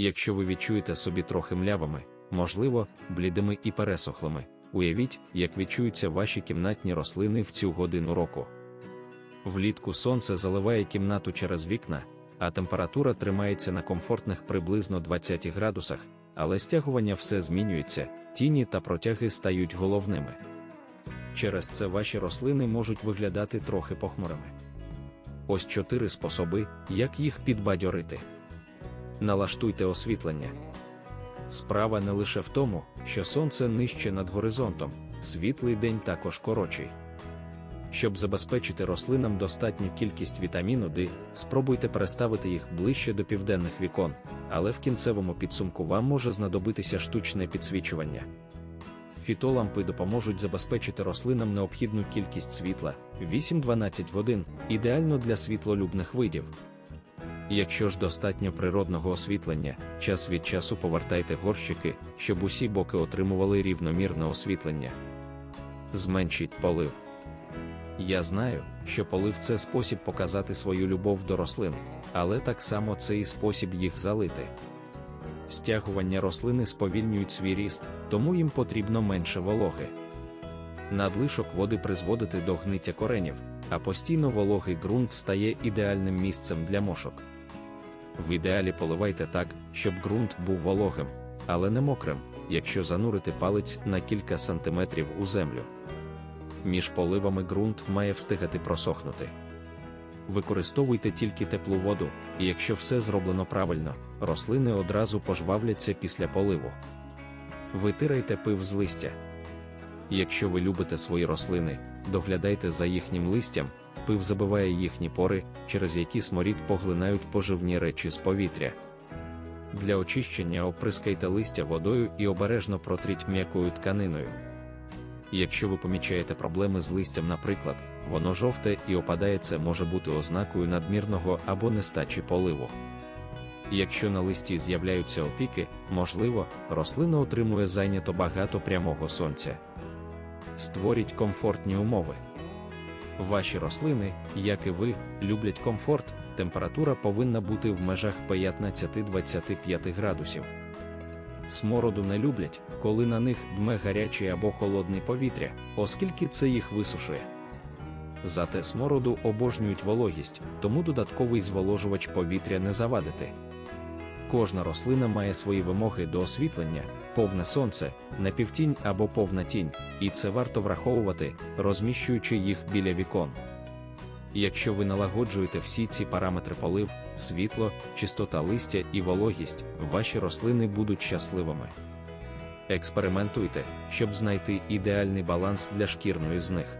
Якщо ви відчуєте собі трохи млявими, можливо, блідими і пересохлими, уявіть, як відчуються ваші кімнатні рослини в цю годину року. Влітку сонце заливає кімнату через вікна, а температура тримається на комфортних приблизно 20 градусах, але стягування все змінюється, тіні та протяги стають головними. Через це ваші рослини можуть виглядати трохи похмурими. Ось чотири способи, як їх підбадьорити. Налаштуйте освітлення. Справа не лише в тому, що сонце нижче над горизонтом, світлий день також коротший. Щоб забезпечити рослинам достатню кількість вітаміну D, спробуйте переставити їх ближче до південних вікон, але в кінцевому підсумку вам може знадобитися штучне підсвічування. Фітолампи допоможуть забезпечити рослинам необхідну кількість світла 8-12 годин, ідеально для світлолюбних видів. Якщо ж достатньо природного освітлення, час від часу повертайте горщики, щоб усі боки отримували рівномірне освітлення. Зменшіть полив. Я знаю, що полив це спосіб показати свою любов до рослин, але так само це і спосіб їх залити. Стягування рослини сповільнюють свій ріст, тому їм потрібно менше вологи. Надлишок води призводити до гниття коренів, а постійно вологий ґрунт стає ідеальним місцем для мошок. В ідеалі поливайте так, щоб ґрунт був вологим, але не мокрим, якщо занурити палець на кілька сантиметрів у землю. Між поливами ґрунт має встигати просохнути. Використовуйте тільки теплу воду, і якщо все зроблено правильно, рослини одразу пожвавляться після поливу. Витирайте пив з листя. Якщо ви любите свої рослини, доглядайте за їхнім листям, пив забиває їхні пори, через які сморід поглинають поживні речі з повітря. Для очищення оприскайте листя водою і обережно протріть м'якою тканиною. Якщо ви помічаєте проблеми з листям, наприклад, воно жовте і опадає, це може бути ознакою надмірного або нестачі поливу. Якщо на листі з'являються опіки, можливо, рослина отримує зайнято багато прямого сонця. Створіть комфортні умови. Ваші рослини, як і ви, люблять комфорт, температура повинна бути в межах 15-25 градусів. Смороду не люблять, коли на них дме гаряче або холодне повітря, оскільки це їх висушує. Зате смороду обожнюють вологість, тому додатковий зволожувач повітря не завадити. Кожна рослина має свої вимоги до освітлення, повне сонце, напівтінь або повна тінь, і це варто враховувати, розміщуючи їх біля вікон. Якщо ви налагоджуєте всі ці параметри полив, світло, чистота листя і вологість, ваші рослини будуть щасливими. Експериментуйте, щоб знайти ідеальний баланс для шкірної з них.